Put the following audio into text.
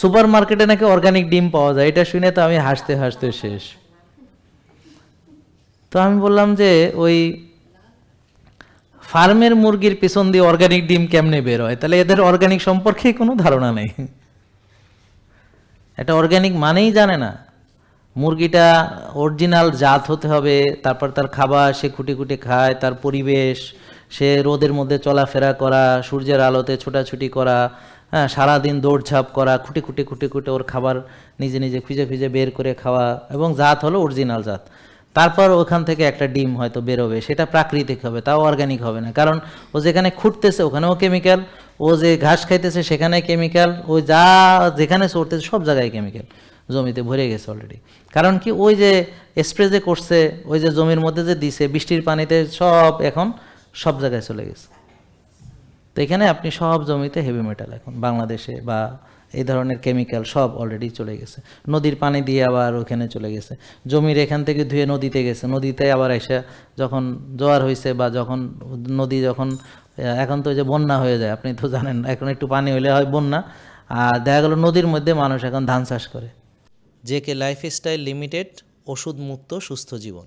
Super মার্কেটে নাকি organic ডিম পাওয়া যায়? এটা শুনে তো আমি হাসতে হাসতে শেষ। তো আমি বললাম যে ওই ফার্মের মুরগির পিছন দিয়ে অর্গানিক ডিম কেমনে বের হয়? তাহলে এদের অর্গানিক সম্পর্কে কোনো ধারণা নেই। এটা অর্গানিক মানেই জানে না। মুরগিটা অরিজিনাল জাত হতে হবে, তারপর তার খাবার সে খুঁটি খুঁটি খায়, তার পরিবেশ, সে রোদের মধ্যে চলাফেরা করা, সূর্যের আলোতে ছোটাছুটি করা হ্যাঁ সারাদিন দৌড়ঝাঁপ করা, খুঁটি খুঁটি খুঁটি খুঁটি ওর খাবার নিজে নিজে খুঁজে খুঁজে বের করে খাওয়া এবং জাত হলো অরিজিনাল জাত। তারপর ওখান থেকে একটা ডিম হয়তো বেরোবে, সেটা প্রাকৃতিক হবে, তাও অর্গানিক হবে না। কারণ ও যেখানে খুঁটতেছে ওখানেও কেমিক্যাল ও যে ঘাস খাইতেছে সেখানে কেমিক্যাল ও যা যেখানে চড়তেছে সব জায়গায় কেমিক্যাল জমিতে ভরে গেছে অলরেডি কারণ কি ওই যে স্প্রে যে করছে, ওই যে জমির মধ্যে যে দিছে, বৃষ্টির পানিতে সব এখন সব জায়গায় চলে গেছে। তো এখানে আপনি সব জমিতে হেভি মেটাল এখন, বাংলাদেশে বা এই ধরনের কেমিক্যাল সব অলরেডি চলে গেছে। নদীর পানি দিয়ে আবার ওখানে চলে গেছে। জমির এখান থেকে ধুয়ে নদীতে গেছে। নদীতে আবার এসে যখন জোয়ার হয়েছে বা যখন নদী যখন এখন তো যে বন্যা হয়ে যায়, আপনি তো জানেন এখন একটু পানি হলে হয় বন্যা। আর দেখা গেল নদীর মধ্যে মানুষ এখন ধান চাষ করে। জে কে লাইফস্টাইল লিমিটেড ওষুধ মুক্ত সুস্থ জীবন।